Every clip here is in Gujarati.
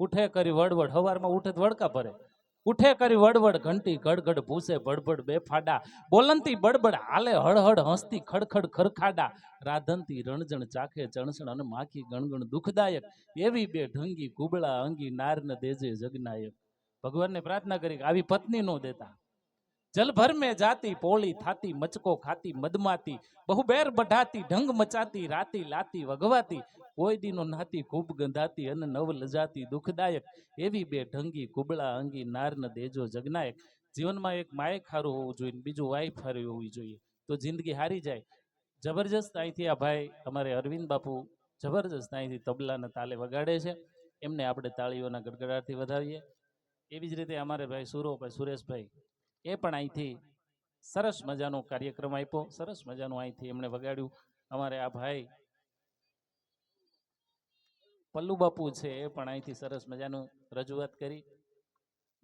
ઉઠે કરી વડવડ, હવારમાં ઉઠે વડકા ભરે. ઉઠે કરી વડવડ, ઘંટી ગડગડ ભૂસે બડબડ બે ફાડા બોલંતી બડબડ, હાલે હળહળ હસતી ખડખડ ખરખાડા. રાધનતી રણજણ ચાખે ચણસણ અને માખી ગણગણ દુઃખદાયક. એવી બે ઢંગી કુબળા અંગી, નારને દેજે જગનાયક. ભગવાનને પ્રાર્થના કરી આવી પત્ની નો દેતા. જલભર મેં જાતી, પોળી થાતી, મચકો ખાતી, મદમાતી બહુ બેર બઢાતી, ઢંગ મચાતી, રાતી લાતી, વગવાતી, કોઈ દીનો નાતી, ખૂબ ગંધાતી અને નવ લજાતી, દુઃખદાયક, એવી બે ઢંગી, કુબળા અંગી નારન દેજો જગનાયક. જીવનમાં એક માયક હારું હોવું જોઈએ, બીજું વાઈફ હારી હોવી જોઈએ. તો જિંદગી હારી જાય. જબરજસ્ત અહીંથી આ ભાઈ અમારે અરવિંદ બાપુ જબરજસ્ત અહીંથી તબલાના તાલે વગાડે છે. એમને આપણે તાળીઓના ગડગડાટથી વધાવીએ એવી જ રીતે અમારે ભાઈ સુરોભાઈ સુરેશભાઈ એ પણ અહીંથી સરસ મજાનો કાર્યક્રમ આપ્યો, સરસ મજાનું અહીંથી એમણે વગાડ્યું. અમારે આ ભાઈ પલ્લુ બાપુ છે, એ પણ અહીંથી સરસ મજાનું રજૂઆત કરી.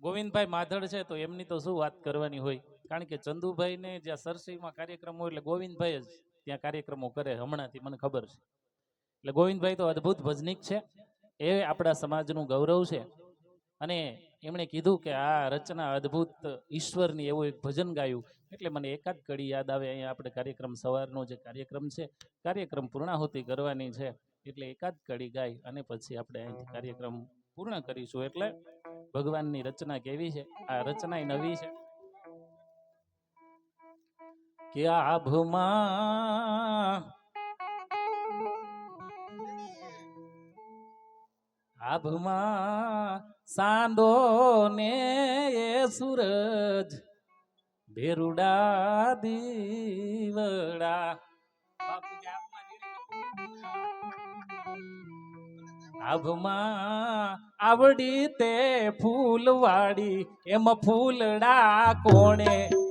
ગોવિંદભાઈ માધડ છે, તો એમની તો શું વાત કરવાની હોય? કારણ કે ચંદુભાઈને જ્યાં સરસીમાં કાર્યક્રમ હોય, એટલે ગોવિંદભાઈ જ ત્યાં કાર્યક્રમો કરે, હમણાંથી મને ખબર છે. એટલે ગોવિંદભાઈ તો અદ્ભુત ભજનિક છે. એ આપણા સમાજનું ગૌરવ છે. અને એમણે કીધું કે આ રચના અદ્ભુત ઈશ્વરની એવું એક ભજન ગાયું. એટલે મને એકાદ કડી યાદ આવે, અહીંયા આપણે કાર્યક્રમ સવારનો જે કાર્યક્રમ છે, કાર્યક્રમ પૂર્ણાહુતિ કરવાની છે, એટલે એકાદ કડી ગાય અને પછી આપણે અહીંથી કાર્યક્રમ પૂર્ણ કરીશું. એટલે ભગવાનની રચના કેવી છે? આ રચના નવી છે. કે આભમાં આભમાં સાંદો ને એ સૂરજ ભેરુડા દીવડા. આભમાં આવડી તે ફૂલવાડી એમ ફૂલડા કોણે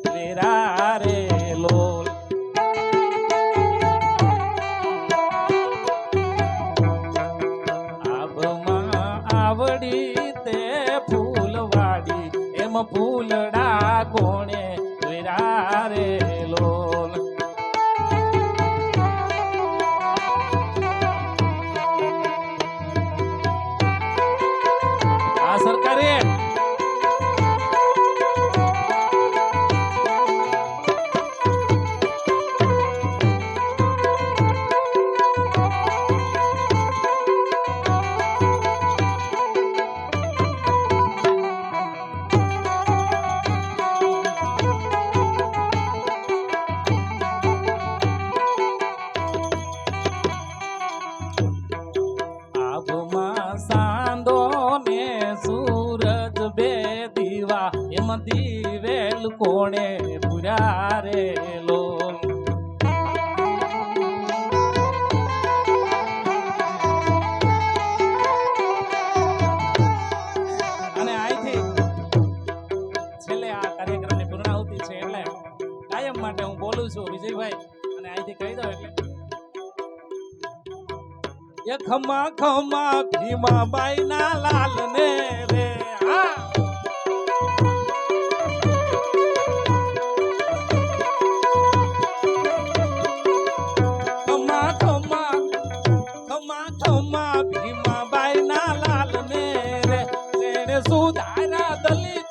ફૂલડા કોણે રે લોલ? એમાં દીવેલ કોણે પુરારેલો અને અહીંથી છેલ્લે આ કાર્યક્રમની પૂર્ણાહુતિ છે એટલે કાયમ માટે હું બોલું છું વિજયભાઈ, અને અહીંથી કહી દઉં એટલે. ખમા ખમા ભીમા બાઈ ના લાલ ને રે, હા. موجود أنا ضليت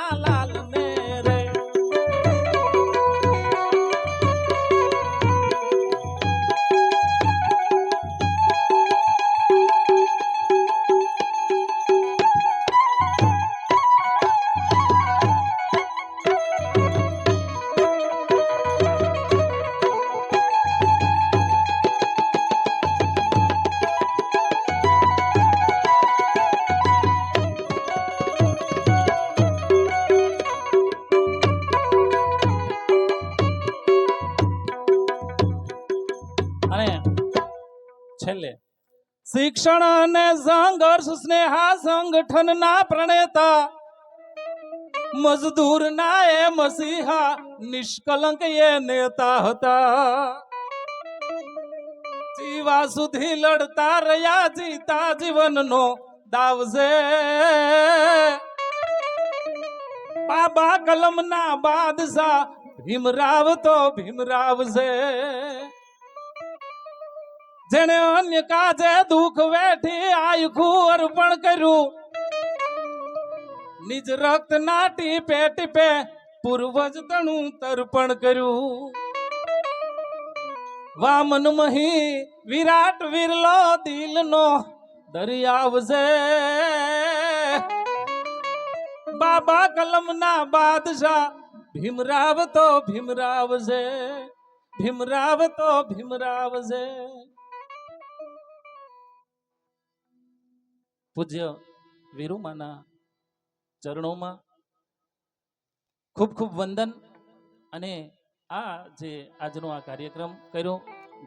અને છેલ્લે, શિક્ષણ અને સંઘર્ષ સ્નેહા સંગઠનના પ્રણેતા મજદૂર ના એ મસીહા નિષ્કલંક એ નેતા હતા. જીવા સુધી લડતા રહ્યા, જીતા જીવનનો દાવજે. બાબા કલમના બાદશાહ ભીમરાવ તો ભીમરાવ છે જેણે અન્ય કાજે દુઃખ વેઠી આયખું અર્પણ કર્યું. નિજ રક્ત નાટી ટીપે ટીપે પૂર્વજ તણું તર્પણ કર્યું. વામન મહી વિરાટ વિરલો દિલનો દરિયાવ છે બાબા કલમના બાદશાહ ભીમરાવ તો ભીમરાવ છે ભીમરાવ તો ભીમરાવ છે પૂજ્ય વીરુમાના ચરણોમાં ખૂબ ખૂબ વંદન અને આ જે આજનો આ કાર્યક્રમ કર્યો,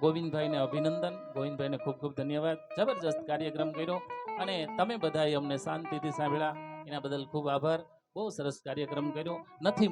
ગોવિંદભાઈને અભિનંદન, ગોવિંદભાઈને ખૂબ ખૂબ ધન્યવાદ, જબરજસ્ત કાર્યક્રમ કર્યો અને તમે બધાએ અમને શાંતિથી સાંભળ્યા, એના બદલ ખૂબ આભાર, બહુ સરસ કાર્યક્રમ કર્યો, નથી